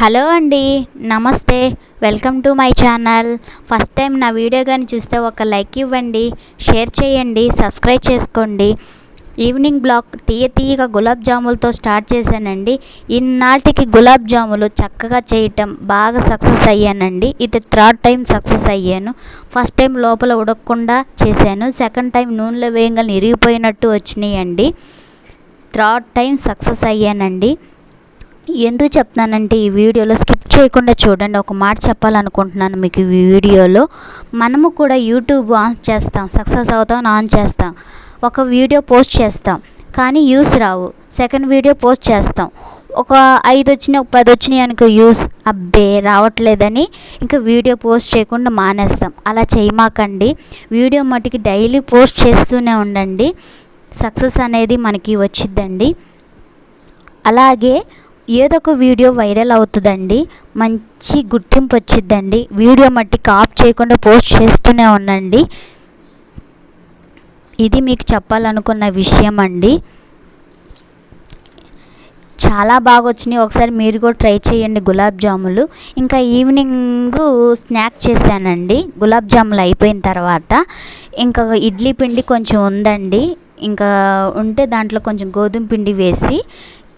Hello అండి నమస్తే. Welcome to my channel. First time నా వీడియో కానీ చూస్తే ఒక లైక్ ఇవ్వండి షేర్ చేయండి సబ్స్క్రైబ్ చేసుకోండి. ఈవినింగ్ బ్లాక్ తీయ తీయగా గులాబ్ జాములతో స్టార్ట్ చేశానండి. ఇన్నాటికి గులాబ్ జాములు చక్కగా చేయటం బాగా సక్సెస్ అయ్యానండి. ఇది థర్డ్ టైం సక్సెస్ అయ్యాను. ఫస్ట్ టైం లోపల ఉడకకుండా చేశాను. సెకండ్ టైం నూనెలో వేయంగా ఇరిగిపోయినట్టు వచ్చినాయండి. థర్డ్ టైం సక్సెస్ అయ్యానండి. ఎందుకు చెప్తున్నానంటే ఈ వీడియోలో స్కిప్ చేయకుండా చూడండి. ఒక మాట చెప్పాలనుకుంటున్నాను మీకు ఈ వీడియోలో. మనము కూడా యూట్యూబ్ ఆన్ చేస్తాం సక్సెస్ అవుతాం ఆన్ చేస్తాం. ఒక వీడియో పోస్ట్ చేస్తాం. కానీ యూస్ రావు. సెకండ్ వీడియో పోస్ట్ చేస్తాం. ఒక ఐదు వచ్చినాయి ఒక పది వచ్చినాయి అనుకో యూస్. అబ్బే రావట్లేదని ఇంకా వీడియో పోస్ట్ చేయకుండా మానేస్తాం. అలా చేయమాకండి. వీడియో మటుకి డైలీ పోస్ట్ చేస్తూనే ఉండండి. సక్సెస్ అనేది మనకి వచ్చిద్దండి. అలాగే ఏదో ఒక వీడియో వైరల్ అవుతుందండి. మంచి గుర్తింపు వచ్చిద్దండి. వీడియో మట్టి కాప్ చేయకుండా పోస్ట్ చేస్తూనే ఉండండి. ఇది మీకు చెప్పాలనుకున్న విషయం అండి. చాలా బాగా వచ్చినాయి ఒకసారి మీరు కూడా ట్రై చేయండి గులాబ్ జాములు. ఇంకా ఈవినింగ్ స్నాక్ చేశానండి. గులాబ్ జాములు అయిపోయిన తర్వాత ఇంకా ఇడ్లీ పిండి కొంచెం ఉందండి. ఇంకా ఉంటే దాంట్లో కొంచెం గోధుమ పిండి వేసి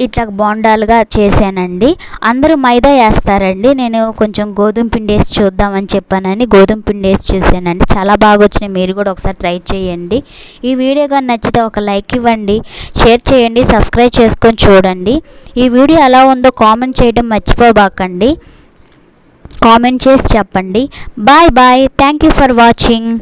ఇట్లా బోండాలుగా చేశానండి. అందరూ మైదా వేస్తారండి. నేను కొంచెం గోధుమ పిండి వేసి చూద్దామని చెప్పానని గోధుమ పిండి వేసి చూశానండి. చాలా బాగా వచ్చినాయి మీరు కూడా ఒకసారి ట్రై చేయండి. ఈ వీడియో కానీ నచ్చితే ఒక లైక్ ఇవ్వండి. షేర్ చేయండి. సబ్స్క్రైబ్ చేసుకొని చూడండి. ఈ వీడియో ఎలా ఉందో కామెంట్ చేయడం మర్చిపోబాకండి. కామెంట్ చేసి చెప్పండి. Bye bye. Thank you for watching.